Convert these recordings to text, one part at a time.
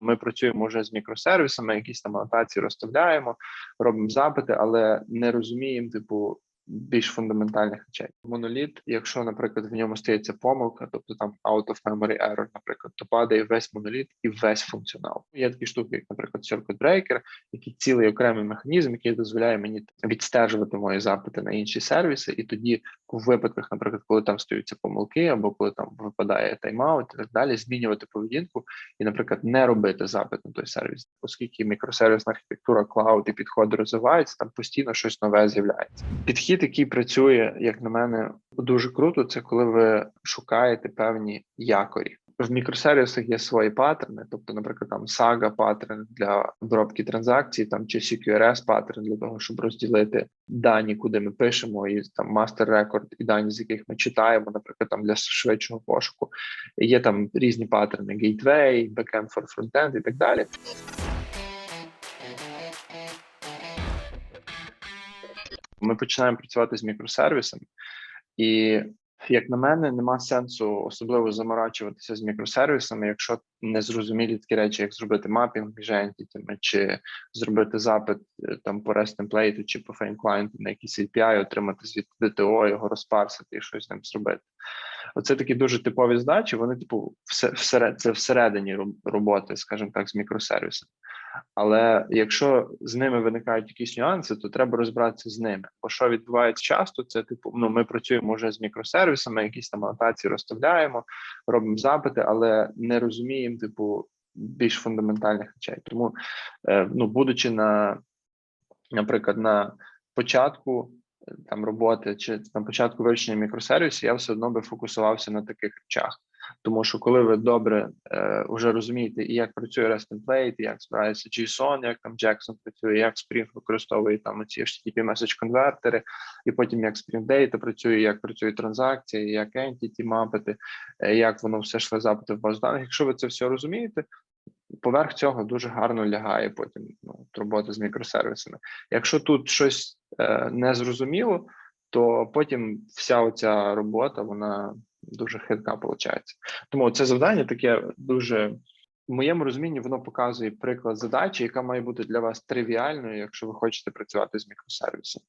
Ми працюємо вже з мікросервісами, якісь там анотації розставляємо, робимо запити, але не розуміємо, типу, більш фундаментальних речей. Моноліт, якщо, наприклад, в ньому стається помилка, тобто там out of memory error, наприклад, то падає весь моноліт і весь функціонал. Є такі штуки, як, наприклад, circuit breaker, який цілий окремий механізм, який дозволяє мені відстежувати мої запити на інші сервіси, і тоді в випадках, наприклад, коли там стаються помилки, або коли там випадає тайм-аут і так далі, змінювати поведінку і, наприклад, не робити запит на той сервіс, оскільки мікросервісна архітектура, клауд і підходи розвиваються, там постійно щось нове з'являється. Підхід, який працює, як на мене, дуже круто, це коли ви шукаєте певні якорі. В мікросервісах є свої паттерни, тобто, наприклад, там SAGA паттерн для обробки транзакцій, там чи CQRS паттерн для того, щоб розділити дані, куди ми пишемо, і там master record, і дані, з яких ми читаємо, наприклад, там для швидшого пошуку. Є там різні паттерни: Gateway, Backend for Frontend і так далі. Ми починаємо працювати з мікросервісами, і як на мене, нема сенсу особливо заморачуватися з мікросервісами, якщо не зрозумілі такі речі, як зробити мапінг між ентітами, чи зробити запит е, там по REST темплейту, чи по фейн клієнту на якийсь API, отримати звідти ДТО, його розпарсити і щось з ним зробити. Оце такі дуже типові здачі. Вони, типу, все це всередині роботи, скажімо так, з мікросервісами. Але якщо з ними виникають якісь нюанси, то треба розбиратися з ними. Бо що відбувається часто, це типу, ну ми працюємо вже з мікросервісами, якісь там анотації розставляємо, робимо запити, але не розуміємо, типу, більш фундаментальних речей. Тому, е, ну, будучи на, наприклад, на початку там роботи чи на початку вивчення мікросервісів, я все одно би фокусувався на таких речах. Тому що коли ви добре е, вже розумієте, і як працює REST template, і як збирається JSON, як там Jackson працює, як Spring використовує там ці HTTP message конвертери, і потім як Spring Data працює, як працюють транзакції, як entity мапити, е, як воно все шле запити в базу даних. Якщо ви це все розумієте, поверх цього дуже гарно лягає потім ну, робота з мікросервісами. Якщо тут щось е, не то потім вся оця робота вона дуже хитка виходить. Тому це завдання таке дуже в моєму розумінні воно показує приклад задачі, яка має бути для вас тривіальною, якщо ви хочете працювати з мікросервісом.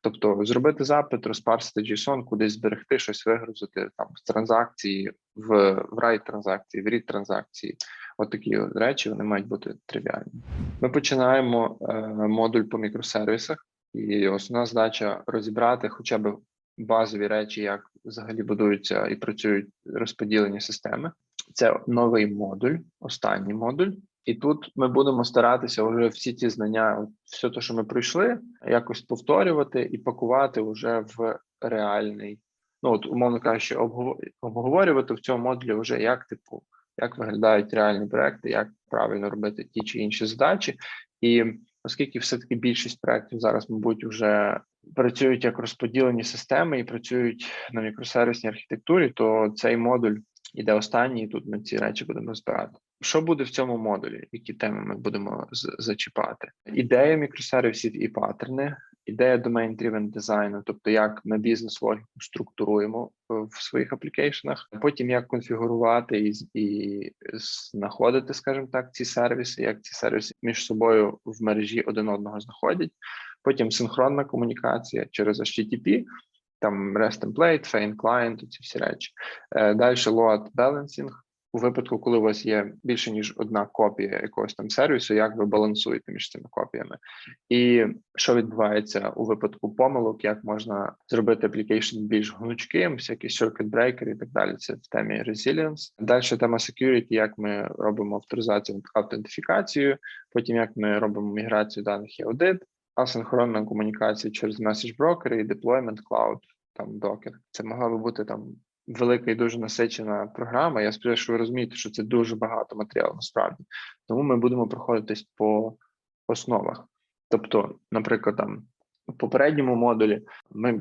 Тобто зробити запит, розпарсити JSON, кудись зберегти, щось вигрузити там з транзакції в, в райт транзакції, в read транзакції. От такі от речі вони мають бути тривіальні. Ми починаємо е, модуль по мікросервісах, і основна задача розібрати хоча б базові речі, як взагалі будуються і працюють розподілені системи. Це новий модуль, останній модуль. І тут ми будемо старатися вже всі ті знання, все те, що ми пройшли, якось повторювати і пакувати вже в реальний. Ну от, умовно кажучи, обгово- обговорювати в цьому модулі вже як типу, як виглядають реальні проекти, як правильно робити ті чи інші задачі. І оскільки все-таки більшість проектів зараз, мабуть, вже працюють як розподілені системи і працюють на мікросервісній архітектурі, то цей модуль іде останній, і тут ми ці речі будемо розбирати. Що буде в цьому модулі? Які теми ми будемо з- зачіпати? Ідея мікросервісів і паттерни, ідея domain-driven дизайну, тобто як ми бізнес логіку структуруємо е, в своїх аплікейшенах, потім як конфігурувати і, і знаходити, скажімо так, ці сервіси, як ці сервіси між собою в мережі один одного знаходять. Потім синхронна комунікація через HTTP, там REST template, Fein client, ці всі речі. Е, Далі load balancing. У випадку, коли у вас є більше ніж одна копія якогось там сервісу, як ви балансуєте між цими копіями, і що відбувається у випадку помилок, як можна зробити application більш гнучким, всякі circuit breaker і так далі. Це в темі resilience. Далі тема security, як ми робимо авторизацію автентифікацію, потім як ми робимо міграцію даних і аудит, асинхронна комунікація через меседж брокери і deployment cloud, там Docker. Це могла би бути там велика і дуже насичена програма. Я сподіваюся, що ви розумієте, що це дуже багато матеріалу насправді. Тому ми будемо проходитись по основах. Тобто, наприклад, там в попередньому модулі ми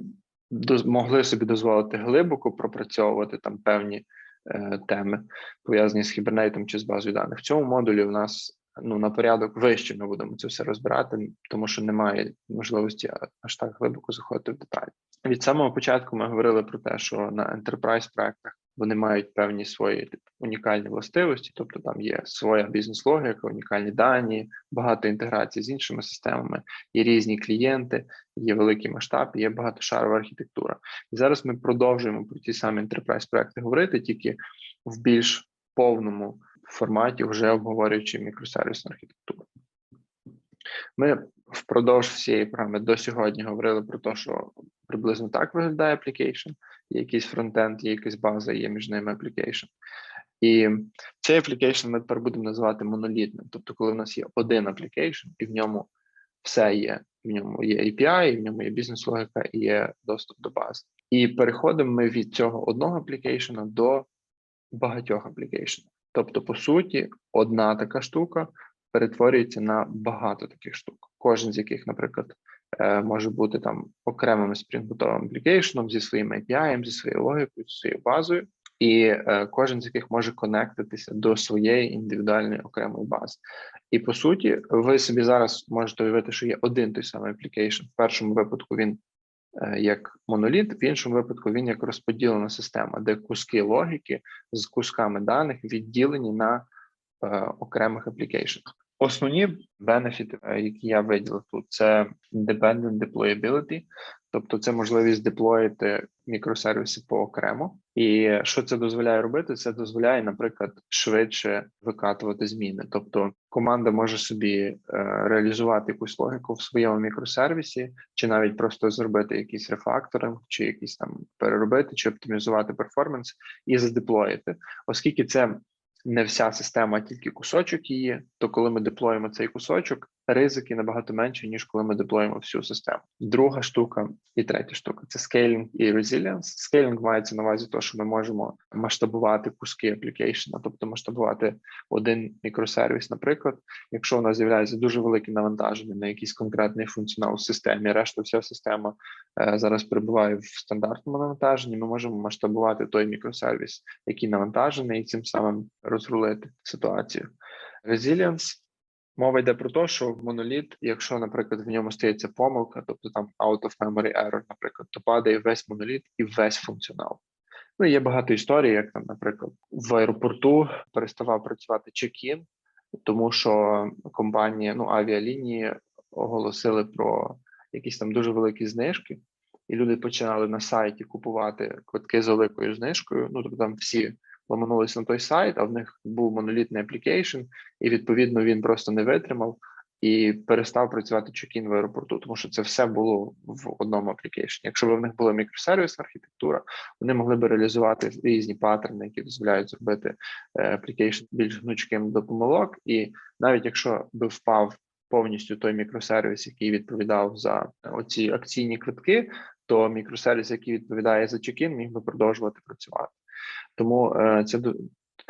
могли собі дозволити глибоко пропрацьовувати там певні е, теми, пов'язані з хібернетом чи з базою даних. В цьому модулі у нас ну на порядок вище ми будемо це все розбирати, тому що немає можливості аж так глибоко заходити в деталі. Від самого початку ми говорили про те, що на enterprise проектах вони мають певні свої типу, унікальні властивості, тобто там є своя бізнес-логіка, унікальні дані, багато інтеграцій з іншими системами, є різні клієнти, є великий масштаб, є багатошарова архітектура. І зараз ми продовжуємо про ті самі enterprise проекти говорити, тільки в більш повному форматі, вже обговорюючи мікросервісну архітектуру. Ми впродовж всієї програми до сьогодні говорили про те, що приблизно так виглядає application, є якийсь фронтенд, є якась база, є між ними application. І цей application ми тепер будемо називати монолітним. Тобто, коли в нас є один application, і в ньому все є. В ньому є API, і в ньому є бізнес-логіка, і є доступ до бази. І переходимо ми від цього одного application до багатьох application. Тобто, по суті, одна така штука перетворюється на багато таких штук, кожен з яких, наприклад, е, може бути там окремим спрінгбутовим аплікейшеном зі своїм API, зі своєю логікою, зі своєю базою, і е, кожен з яких може конектитися до своєї індивідуальної окремої бази. І по суті, ви собі зараз можете уявити, що є один той самий аплікейшн. В першому випадку він як моноліт, в іншому випадку він як розподілена система, де куски логіки з кусками даних відділені на е, окремих аплікейшнах. Основні бенефіти, е, які я виділив тут, це independent deployability, тобто це можливість деплоїти мікросервіси поокремо. І що це дозволяє робити? Це дозволяє, наприклад, швидше викатувати зміни. Тобто команда може собі е, реалізувати якусь логіку в своєму мікросервісі, чи навіть просто зробити якийсь рефакторинг, чи якийсь там переробити, чи оптимізувати перформанс і задеплоїти, оскільки це не вся система, а тільки кусочок її, то коли ми деплоїмо цей кусочок, ризики набагато менші, ніж коли ми деплоїмо всю систему. Друга штука і третя штука це скейлінг і resilience. Скейлінг мається на увазі, то, що ми можемо масштабувати куски аплікейшена, тобто масштабувати один мікросервіс, наприклад, якщо у нас з'являється дуже велике навантаження на якийсь конкретний функціонал в системі, решта вся система е, зараз перебуває в стандартному навантаженні. Ми можемо масштабувати той мікросервіс, який навантажений, і цим самим розрулити ситуацію. Resilience Мова йде про те, що в моноліт, якщо, наприклад, в ньому стається помилка, тобто там out of memory error, наприклад, то падає весь моноліт і весь функціонал. Ну є багато історій, як там, наприклад, в аеропорту переставав працювати чек-ін, тому що компанія, ну авіалінії оголосили про якісь там дуже великі знижки, і люди починали на сайті купувати квитки з великою знижкою. Ну тобто там всі ламанулися на той сайт, а в них був монолітний аплікейшн, і відповідно він просто не витримав і перестав працювати чекін в аеропорту, тому що це все було в одному аплікейшні. Якщо б в них була мікросервісна архітектура, вони могли б реалізувати різні паттерни, які дозволяють зробити аплікейшн більш гнучким до помилок, і навіть якщо би впав повністю той мікросервіс, який відповідав за оці акційні квитки, то мікросервіс, який відповідає за чекін, міг би продовжувати працювати. Тому е, це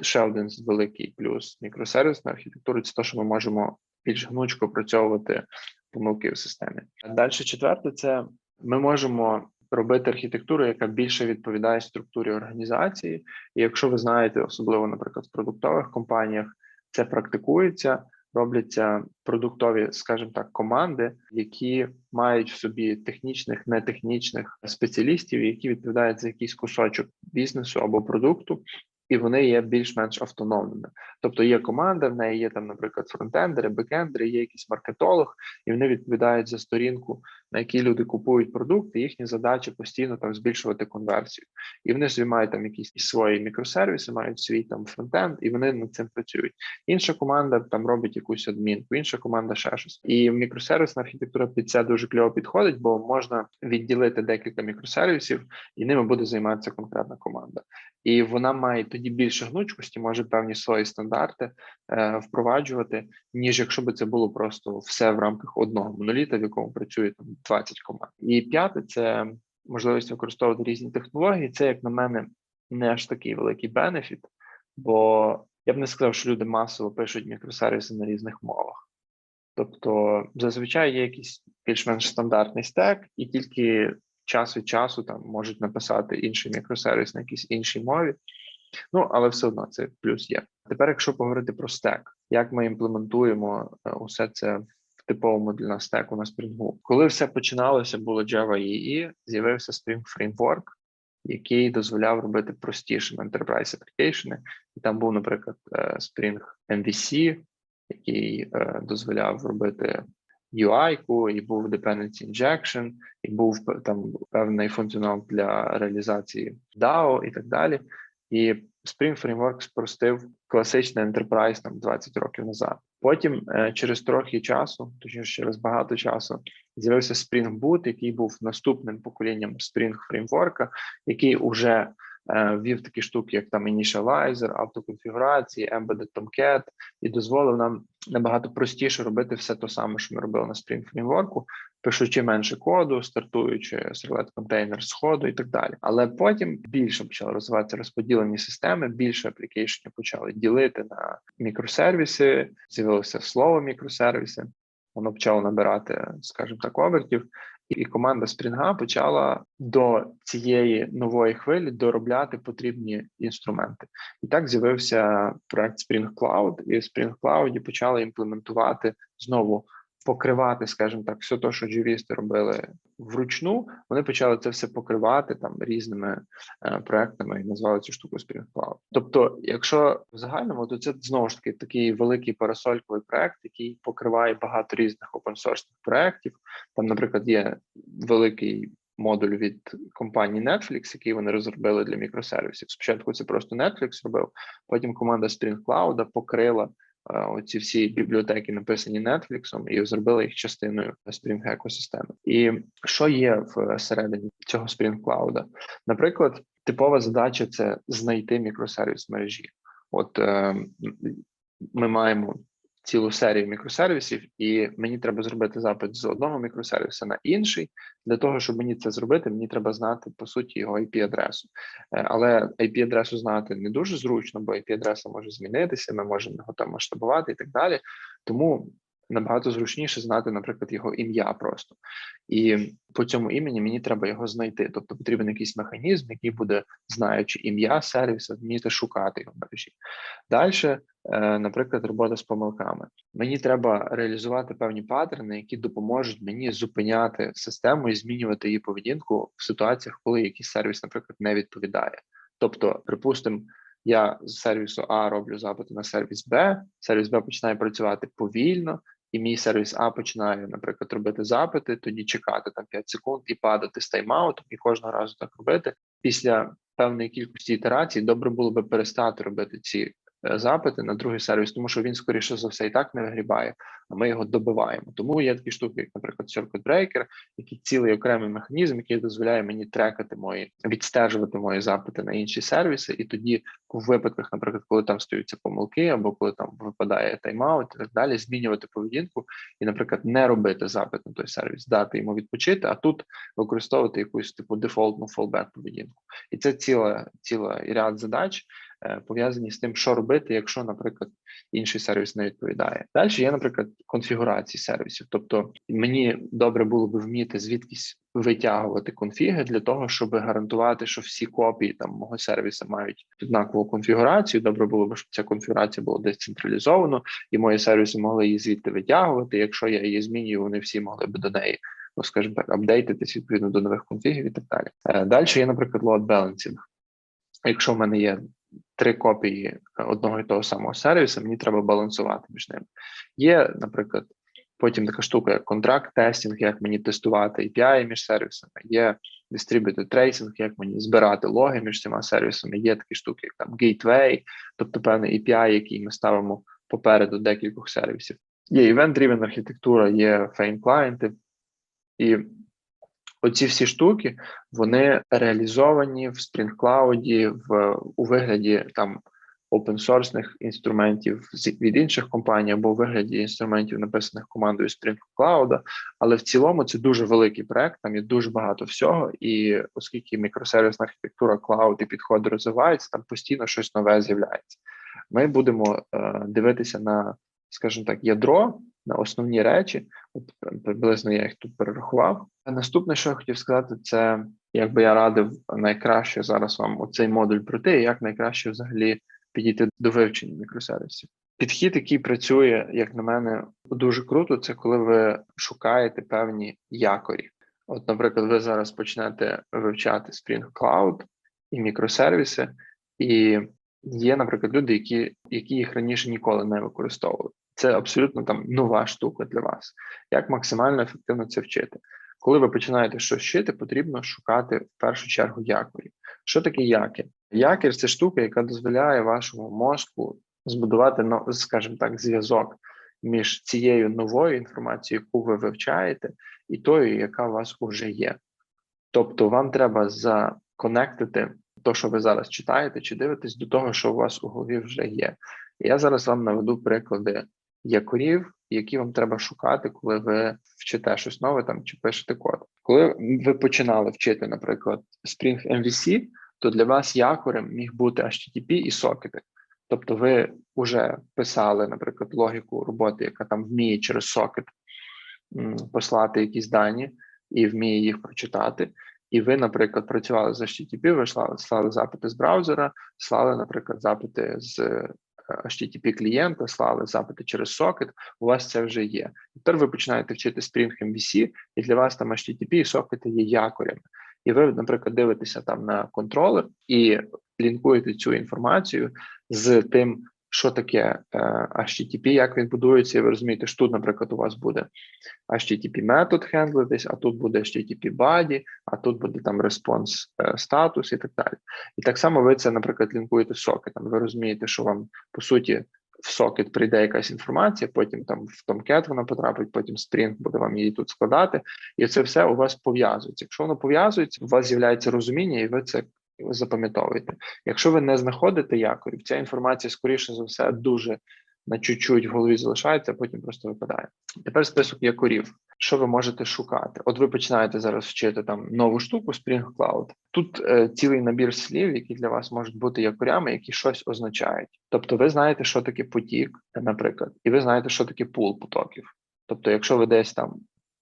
ще один великий плюс мікросервісної архітектури. Це те, що ми можемо більш гнучко опрацьовувати помилки в системі. Далі четверте, це ми можемо робити архітектуру, яка більше відповідає структурі організації. І якщо ви знаєте, особливо, наприклад, в продуктових компаніях це практикується. Робляться продуктові, скажімо так, команди, які мають в собі технічних, нетехнічних спеціалістів, які відповідають за якийсь кусочок бізнесу або продукту, і вони є більш-менш автономними. Тобто є команда, в неї є там, наприклад, фронтендери, бекендери, є якийсь маркетолог, і вони відповідають за сторінку, на якій люди купують продукти. Їхні задачі постійно там збільшувати конверсію, і вони собі мають там якісь свої мікросервіси, мають свій там фронтенд, і вони над цим працюють. Інша команда там робить якусь адмінку, інша команда ще щось. І мікросервісна архітектура під це дуже кльово підходить, бо можна відділити декілька мікросервісів, і ними буде займатися конкретна команда, і вона має тоді більше гнучкості, може певні свої стандарти е, впроваджувати, ніж якщо би це було просто все в рамках одного моноліта, в якому працює там 20 команд. І п'яте це можливість використовувати різні технології. Це, як на мене, не аж такий великий бенефіт, бо я б не сказав, що люди масово пишуть мікросервіси на різних мовах. Тобто, зазвичай є якийсь більш-менш стандартний стек, і тільки час від часу там можуть написати інший мікросервіс на якійсь іншій мові. Ну, але все одно це плюс є. Тепер, якщо поговорити про стек, як ми імплементуємо е, усе це типовому для нас стеку на Spring. Коли все починалося, було Java EE, з'явився Spring Framework, який дозволяв робити простішими enterprise application. І там був, наприклад, е, Spring MVC, який е, дозволяв робити UI-ку, і був dependency injection, і був там певний функціонал для реалізації DAO і так далі. І Spring Framework спростив класичний enterprise там 20 років назад. Потім, е, через трохи часу, точніше через багато часу, з'явився Spring Boot, який був наступним поколінням Spring Framework, який уже ввів такі штуки, як там Initializer, автоконфігурації, Embedded Tomcat, і дозволив нам набагато простіше робити все те саме, що ми робили на Spring Framework, пишучи менше коду, стартуючи servlet контейнер з ходу і так далі. Але потім більше почали розвиватися розподілені системи, більше аплікейшнів почали ділити на мікросервіси, з'явилося слово мікросервіси. Воно почало набирати, скажімо так, обертів, і команда Спрінга почала до цієї нової хвилі доробляти потрібні інструменти. І так з'явився проект Spring Cloud, і в Spring Cloud почали імплементувати знову покривати, скажімо так, все те, що джурісти робили вручну. Вони почали це все покривати там різними е, проектами і назвали цю штуку Spring Тобто, якщо в загальному, то це знову ж таки такий великий парасольковий проект, який покриває багато різних open-source проектів. Там, наприклад, є великий модуль від компанії Netflix, який вони розробили для мікросервісів. Спочатку це просто Netflix робив, потім команда Spring Cloud покрила оці всі бібліотеки, написані Netflix, і зробили їх частиною Spring екосистеми. І що є всередині цього Spring Cloud? Наприклад, типова задача це знайти мікросервіс мережі. От е, ми маємо цілу серію мікросервісів, і мені треба зробити запит з одного мікросервіса на інший. Для того, щоб мені це зробити, мені треба знати по суті його IP-адресу. Е, Але IP-адресу знати не дуже зручно, бо IP-адреса може змінитися, ми можемо його там масштабувати і так далі. Тому набагато зручніше знати, наприклад, його ім'я просто. І по цьому імені мені треба його знайти. Тобто потрібен якийсь механізм, який буде, знаючи ім'я сервіса, вміти шукати його мережі. Далі, наприклад, робота з помилками. Мені треба реалізувати певні паттерни, які допоможуть мені зупиняти систему і змінювати її поведінку в ситуаціях, коли якийсь сервіс, наприклад, не відповідає. Тобто, припустимо, я з сервісу А роблю запити на сервіс Б, сервіс Б починає працювати повільно, і мій сервіс А починає, наприклад, робити запити, тоді чекати там 5 секунд і падати з тайм-аутом, і кожного разу так робити. Після певної кількості ітерацій добре було би перестати робити ці е, запити на другий сервіс, тому що він, скоріше за все, і так не вигрібає, а ми його добиваємо. Тому є такі штуки, як, наприклад, Circuit Breaker, який цілий окремий механізм, який дозволяє мені трекати мої, відстежувати мої запити на інші сервіси, і тоді в випадках, наприклад, коли там стаються помилки, або коли там випадає тайм-аут і так далі, змінювати поведінку і, наприклад, не робити запит на той сервіс, дати йому відпочити, а тут використовувати якусь типу дефолтну фолбек поведінку. І це ціла ціла ряд задач е, пов'язані з тим, що робити, якщо, наприклад, інший сервіс не відповідає. Далі є, наприклад, конфігурації сервісів. Тобто мені добре було би вміти звідкись витягувати конфіги для того, щоб гарантувати, що всі копії там мого сервіса мають однакову конфігурацію. Добре було б, щоб ця конфігурація була десь централізовано, і мої сервіси могли її звідти витягувати. Якщо я її змінюю, вони всі могли б до неї. Ну, скажімо так, апдейтитись відповідно до нових конфігів і так далі. Е, Далі є, наприклад, load balancing. Якщо в мене є три копії одного і того самого сервісу, мені треба балансувати між ними. Є, наприклад, потім така штука, як контракт тестінг, як мені тестувати API між сервісами, є distributed tracing, як мені збирати логи між цими сервісами, є такі штуки, як там gateway, тобто певний API, який ми ставимо попереду декількох сервісів. Є event-driven архітектура, є фейн клієнти, і оці всі штуки вони реалізовані в Spring Cloud в у вигляді там open-source інструментів від інших компаній або у вигляді інструментів, написаних командою Spring Cloud, але в цілому це дуже великий проект. Там є дуже багато всього, і оскільки мікросервісна архітектура клауд і підходи розвиваються, там постійно щось нове з'являється. Ми будемо е, дивитися на, скажімо так, ядро. На основні речі, от приблизно я їх тут перерахував. А наступне, що я хотів сказати, це якби я радив найкраще зараз вам оцей модуль пройти, як найкраще взагалі підійти до вивчення мікросервісів. Підхід, який працює, як на мене, дуже круто, це коли ви шукаєте певні якорі. От, наприклад, ви зараз почнете вивчати Spring Cloud, і мікросервіси, і є, наприклад, люди, які, які їх раніше ніколи не використовували. Це абсолютно там нова штука для вас. Як максимально ефективно це вчити? Коли ви починаєте щось вчити, потрібно шукати в першу чергу якорі. Що таке якір? Якір це штука, яка дозволяє вашому мозку збудувати ну, скажімо так, зв'язок між цією новою інформацією, яку ви вивчаєте, і тою, яка у вас вже є. Тобто, вам треба законектити те, що ви зараз читаєте, чи дивитесь до того, що у вас у голові вже є. Я зараз вам наведу приклади якорів, які вам треба шукати, коли ви вчите щось нове там чи пишете код. Коли ви починали вчити, наприклад, Spring MVC, то для вас якорем міг бути HTTP і сокети. Тобто, ви вже писали, наприклад, логіку роботи, яка там вміє через сокет послати якісь дані і вміє їх прочитати. І ви, наприклад, працювали з HTTP, ви слали, слали запити з браузера, слали, наприклад, запити з http клієнта, слали запити через сокет. У вас це вже є. Тепер ви починаєте вчити Spring MVC, і для вас там HTTP і сокети є якорями. І ви, наприклад, дивитеся там на контролер і лінкуєте цю інформацію з тим, що таке е, HTTP, як він будується, і ви розумієте, що тут, наприклад, у вас буде HTTP метод хендлитись, а тут буде HTTP body, а тут буде там response е, статус і так далі. І так само ви це, наприклад, лінкуєте з сокетом. Ви розумієте, що вам по суті в сокет прийде якась інформація, потім там в Tomcat вона потрапить, потім Spring буде вам її тут складати, і це все у вас пов'язується. Якщо воно пов'язується, у вас з'являється розуміння, і ви це запам'ятовуєте. Якщо ви не знаходите якорів, ця інформація, скоріше за все, дуже на чуть-чуть в голові залишається, а потім просто випадає. Тепер список якорів. Що ви можете шукати? От ви починаєте зараз вчити там нову штуку Spring Cloud. Тут е, цілий набір слів, які для вас можуть бути якорями, які щось означають. Тобто, ви знаєте, що таке потік, наприклад, і ви знаєте, що таке пул потоків. Тобто, якщо ви десь там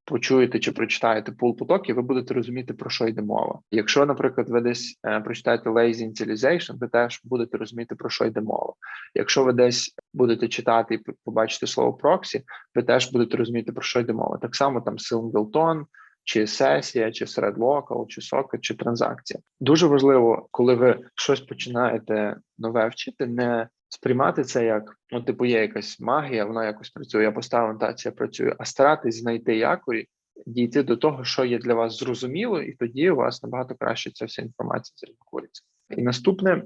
почуєте чи прочитаєте пул потоків, ви будете розуміти, про що йде мова. Якщо, наприклад, ви десь е, прочитаєте lazy initialization, ви теж будете розуміти, про що йде мова. Якщо ви десь будете читати і побачите слово проксі, ви теж будете розуміти, про що йде мова. Так само там singleton, чи сесія, чи thread local, чи socket, чи транзакція. Дуже важливо, коли ви щось починаєте нове вчити, не сприймати це як ну, типу, є якась магія, вона якось працює. Я поставив анотація працює, а старатись знайти якорі, дійти до того, що є для вас зрозуміло, і тоді у вас набагато краще ця вся інформація зрахується. І наступне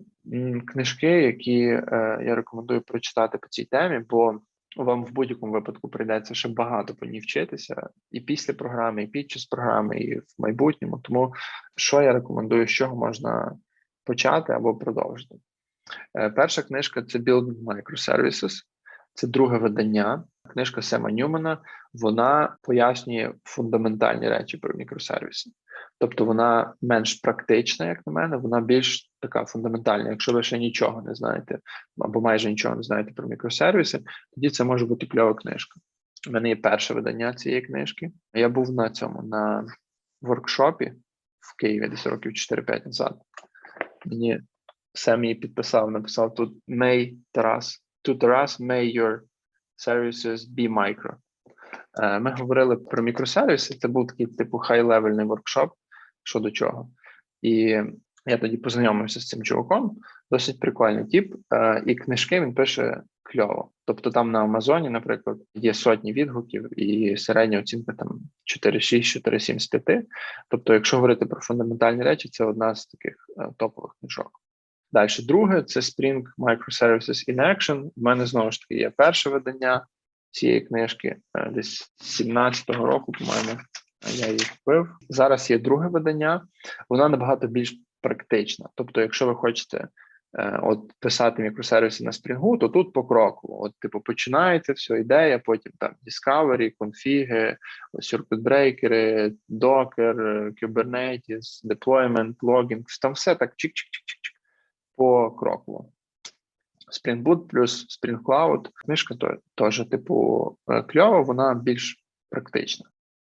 книжки, які е, я рекомендую прочитати по цій темі, бо вам в будь-якому випадку прийдеться ще багато по ній вчитися і після програми, і під час програми, і в майбутньому. Тому що я рекомендую, з чого можна почати або продовжити. Е, перша книжка це Building Microservices, це друге видання. Книжка Сема Ньюмана. Вона пояснює фундаментальні речі про мікросервіси. Тобто вона менш практична, як на мене, вона більш така фундаментальна. Якщо ви ще нічого не знаєте, або майже нічого не знаєте про мікросервіси, тоді це може бути кльова книжка. У мене є перше видання цієї книжки. Я був на цьому на воркшопі в Києві десь років 4-5 назад. Мені Сем її підписав, написав тут May Тарас. To Тарас, may your services be micro. Е, ми говорили про мікросервіси. Це був такий типу хай-левельний воркшоп щодо чого. І я тоді познайомився з цим чуваком. Досить прикольний тип, е, і книжки він пише кльово. Тобто, там на Амазоні, наприклад, є сотні відгуків, і середня оцінка там 4,6, 4,7 з 5. Тобто, якщо говорити про фундаментальні речі, це одна з таких е, топових книжок. Далі, друге, це Spring Microservices in Action. У мене знову ж таки є перше видання цієї книжки, е, десь 17-го року, по-моєму, я її купив. Зараз є друге видання, вона набагато більш практична. Тобто, якщо ви хочете е, от писати мікросервіси на Spring, то тут по кроку. От, типу, починається все, ідея, потім там Discovery, конфіги, breaker, Docker, Kubernetes, deployment, logging, там все так чик-чик-чик-чик покроково. Spring Boot плюс Spring Cloud. Книжка теж, типу, е, кльова, вона більш практична.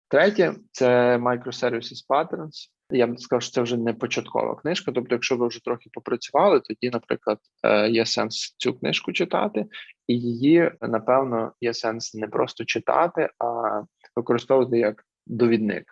Третє це Microservices Patterns. Я б сказав, що це вже не початкова книжка. Тобто, якщо ви вже трохи попрацювали, тоді, наприклад, е, є сенс цю книжку читати, і її, напевно, є сенс не просто читати, а використовувати як довідник.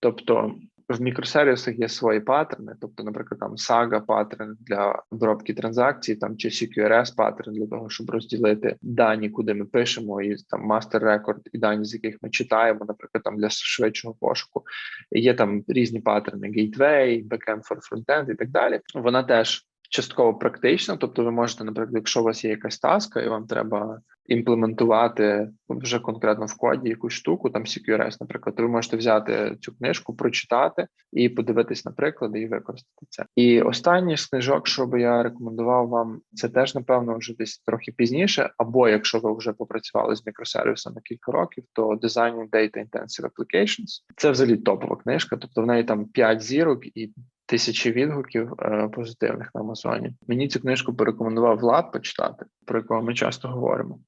Тобто в мікросервісах є свої паттерни, тобто, наприклад, там Saga паттерн для обробки транзакцій, там чи CQRS паттерн для того, щоб розділити дані, куди ми пишемо, і там master record, і дані, з яких ми читаємо, наприклад, там для швидшого пошуку. Є там різні паттерни: Gateway, Backend for Frontend і так далі. Вона теж частково практична, тобто, ви можете, наприклад, якщо у вас є якась таска, і вам треба імплементувати вже конкретно в коді якусь штуку, там CQRS, наприклад, то ви можете взяти цю книжку, прочитати і подивитись на приклади і використати це. І останній з книжок, що би я рекомендував вам, це теж напевно вже десь трохи пізніше. Або якщо ви вже попрацювали з мікросервісами кілька років, то Designing Data Intensive Applications – це взагалі топова книжка, тобто в неї там 5 зірок і. Тисячі відгуків е, позитивних на Амазоні. Мені цю книжку порекомендував Влад почитати, про якого ми часто говоримо.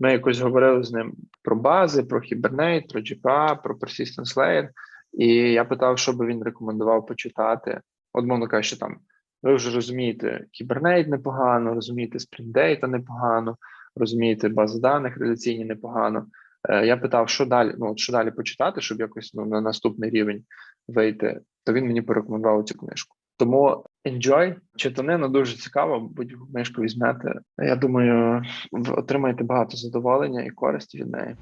Ми якось говорили з ним про бази, про Hibernate, про GPA, про Persistence Layer, і я питав, що би він рекомендував почитати. От, мовно кажучи, там ви вже розумієте, Hibernate непогано, розумієте Spring Data непогано, розумієте бази даних реляційні непогано. Е, Я питав, що далі, ну от що далі почитати, щоб якось ну, на наступний рівень вийти. То він мені порекомендував цю книжку. Тому enjoy, читанина дуже цікаво, будь-яку книжку візьмете. Я думаю, ви отримаєте багато задоволення і користі від неї.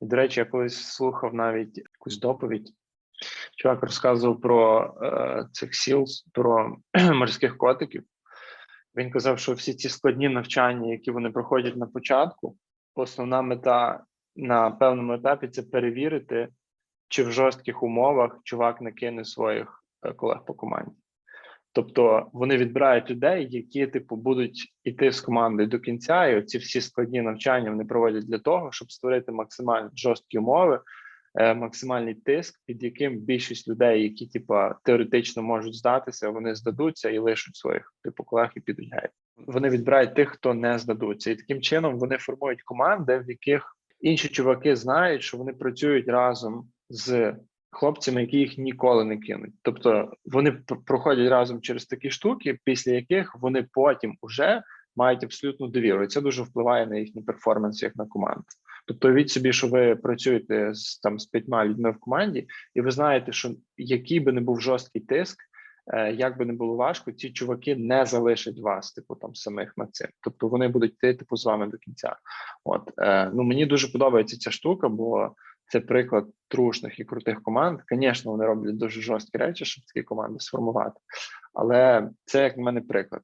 І, до речі, я колись слухав навіть якусь доповідь. Чувак розказував про е, цих сіл, про морських котиків. Він казав, що всі ці складні навчання, які вони проходять на початку, основна мета на певному етапі це перевірити, чи в жорстких умовах чувак не кине своїх е, колег по команді. Тобто вони відбирають людей, які типу будуть іти з командою до кінця, і ці всі складні навчання вони проводять для того, щоб створити максимально жорсткі умови, е, максимальний тиск, під яким більшість людей, які типу, теоретично можуть здатися, вони здадуться і лишуть своїх типу колег і підуть геть. Вони відбирають тих, хто не здадуться, і таким чином вони формують команди, в яких інші чуваки знають, що вони працюють разом з хлопцями, які їх ніколи не кинуть. Тобто вони проходять разом через такі штуки, після яких вони потім уже мають абсолютну довіру. І це дуже впливає на їхній перформанс як на команду. Тобто, від собі, що ви працюєте з там з п'ятьма людьми в команді, і ви знаєте, що який би не був жорсткий тиск, е, як би не було важко, ці чуваки не залишать вас, типу там самих над цим. Тобто вони будуть йти типу з вами до кінця. От е, ну мені дуже подобається ця штука, бо це приклад трушних і крутих команд. Звісно, вони роблять дуже жорсткі речі, щоб такі команди сформувати. Але це як на мене приклад.